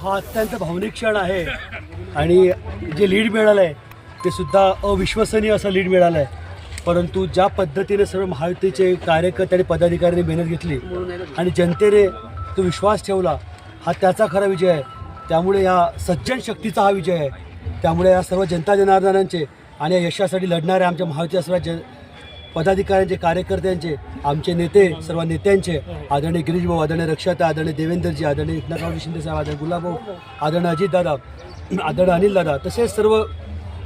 हा अत्यंत भावनिक क्षण आहे. आणि जे लीड मिळालं आहे ते सुद्धा अविश्वसनीय असं लीड मिळालं आहे परंतु ज्या पद्धतीने सर्व महायुतीचे कार्यकर्ते आणि पदाधिकाऱ्यांनी मेहनत घेतली आणि जनतेने तो विश्वास ठेवला हा त्याचा खरा विजय आहे. त्यामुळे या सज्जन शक्तीचा हा विजय आहे. त्यामुळे या सर्व जनता जनार्दनांचे आणि या यशासाठी लढणाऱ्या आमच्या महायुती असणाऱ्या जन पदाधिकाऱ्यांचे कार्यकर्त्यांचे आमचे नेते सर्व नेत्यांचे आदरणीय गिरीश भाऊ आदरणीय रक्षाता आदरणीय देवेंद्रजी आदरणीय एकनाथरावजी शिंदे साहेब आदरणीय गुलाबभाऊ आदरणीय अजितदादा आदरणीय अनिलदादा तसेच सर्व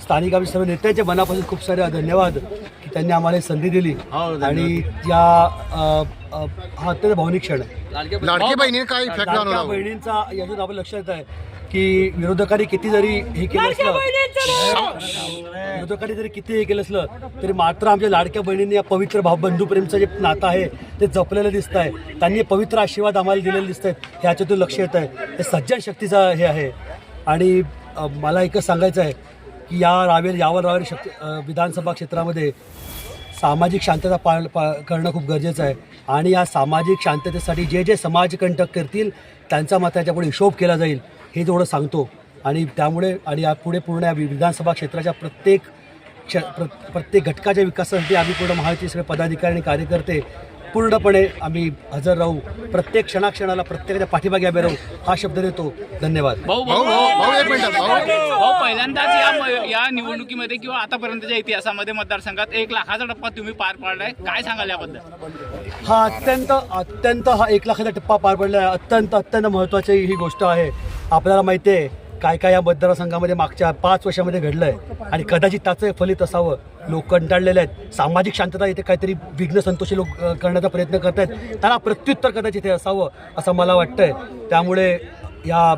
स्थानिक आम्ही सर्व नेत्यांच्या मनापासून खूप सारे धन्यवाद की त्यांनी आम्हाला ही संधी दिली. आणि या हा अत्यंत भावनिक क्षण आहे. लाडकी जाणवला बहिणींचा यातून आपलं लक्षात आहे. की विरोधकांनी किती जरी हे केलं असलं विरोधकांनी जरी किती हे केलं असलं तरी मात्र आमच्या लाडक्या बहिणींनी या पवित्र भाव बंधुप्रेमचं जे नातं आहे ते जपलेलं दिसत आहे. त्यांनी पवित्र आशीर्वाद आम्हाला दिलेले दिसत आहेत. ह्याच्यातून लक्ष येत आहे. हे सज्जन शक्तीचा हे आहे. आणि मला एकच सांगायचं आहे की या रावेर यावर रावेर शक्ती विधानसभा क्षेत्रामध्ये सामाजिक शांतता पाळ पा करणं खूप गरजेचं आहे. आणि या सामाजिक शांततेसाठी जे जे समाजकंटक करतील त्यांचा मात्र याच्यापुढे हिशोब केला जाईल. हे तेवढं सांगतो. आणि त्यामुळे आणि यापुढे पूर्ण या विधानसभा क्षेत्राच्या प्रत्येक क्ष प्र प्रत्येक घटकाच्या विकासासाठी आम्ही पूर्ण महायुती सगळे पदाधिकारी आणि कार्यकर्ते पूर्णपणे आम्ही हजर राहू. प्रत्येक क्षणाक्षणाला प्रत्येकाच्या पाठीमागे आम्ही राहू हा शब्द देतो. धन्यवाद. भाऊ भाऊ भाऊ एक मिनिट. भाऊ भाऊ. पहिल्यांदाच या या निवडणुकीमध्ये किंवा आतापर्यंतच्या इतिहासामध्ये मतदारसंघात एक लाखाचा टप्पा तुम्ही पार पाडलाय. काय सांगाल याबद्दल? हा अत्यंत अत्यंत हा एक लाखाचा टप्पा पार पडला आहे अत्यंत अत्यंत महत्त्वाची ही गोष्ट आहे. आपल्याला माहिती आहे काय काय या मतदारसंघामध्ये मागच्या पाच वर्षामध्ये घडलं आहे आणि कदाचित त्याचं फलित असावं. लोक कंटाळलेले आहेत. सामाजिक शांतता इथे काहीतरी विघ्न संतोषी लोक करण्याचा प्रयत्न करत आहेत त्याला प्रत्युत्तर कदाचित हे असावं असं मला वाटतंय. त्यामुळे या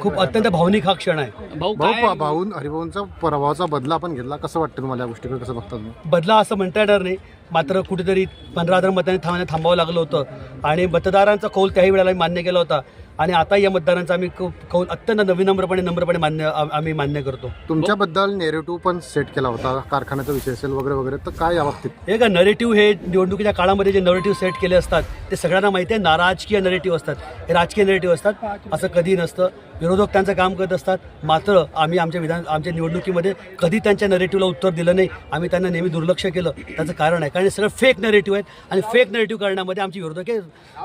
खूप अत्यंत भावनिक हा क्षण आहे. भाऊ भाऊ काय? पा- भाऊ हरिभाऊंचा पराभवाचा बदला आपण घेतला. कसं वाटतं तुम्हाला या गोष्टीकडे? कसं बघता तुम्ही? बदला असं म्हणता येणार नाही. मात्र कुठेतरी पंधरा हजार मतांनी थांबण्या थांबावं लागलं होतं. आणि मतदारांचा कौल त्याही वेळेला मान्य केला होता. आणि आता या मतदारांचा आम्ही कौ- कौल अत्यंत नवीनम्रपणे नम्रपणे मान्य आ- आम्ही मान्य करतो. तुमच्याबद्दल नेरेटिव्ह पण सेट केला होता कारखान्याचा विषय असेल वगैरे वगैरे तर काय या बाबतीत? हे का नरेटिव्ह हे निवडणुकीच्या काळामध्ये जे नरेटिव्ह सेट केले असतात ते सगळ्यांना माहिती आहे ना राजकीय नरेटिव्ह असतात. हे राजकीय नरेटिव्ह असतात. असं कधी नसतं. विरोधक त्यांचं काम करत असतात. मात्र आम्ही आमच्या विधान आमच्या निवडणुकीमध्ये कधी त्यांच्या नरेटिव्हला उत्तर दिलं नाही. आम्ही त्यांना नेहमी दुर्लक्ष केलं. त्याचं कारण आहे. कारण हे सगळं फेक नरेटिव्ह आहेत आणि फेक नरेटिव्ह करण्यामध्ये आमची विरोधक हे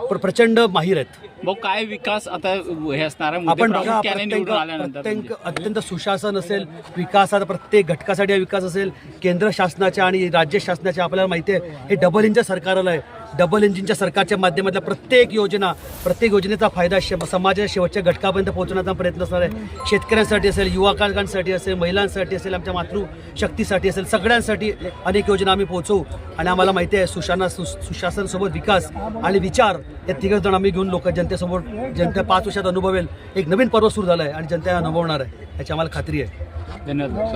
प्र- प्रचंड माहीर आहेत. भाऊ काय विकास आता हे असणार आपण बघा प्रत्येक प्रत्येक अत्यंत सुशासन असेल विकासाचा प्रत्येक घटकासाठी विकास असेल. केंद्र शासनाच्या आणि राज्य शासनाच्या आपल्याला माहिती आहे हे डबल इंजिन सरकार आलं आहे. डबल इंजिनच्या सरकारच्या माध्यमातल्या प्रत्येक योजना प्रत्येक योजनेचा फायदा शे समाजाच्या शेवटच्या घटकापर्यंत पोहोचवण्याचा प्रयत्न असणार आहे. शेतकऱ्यांसाठी असेल युवकांसाठी असेल महिलांसाठी असेल आमच्या मातृशक्तीसाठी असेल सगळ्यांसाठी अनेक योजना आम्ही पोहोचवू. आणि आम्हाला माहिती आहे सुशाना सु सुशासनसोबत विकास आणि विचार या तिघं जण आम्ही घेऊन लोक जनतेसमोर जनता पाच वर्षात अनुभवेल. एक नवीन पर्व सुरू झालं आहे आणि जनता अनुभवणार आहे. याची आम्हाला खात्री आहे. धन्यवाद.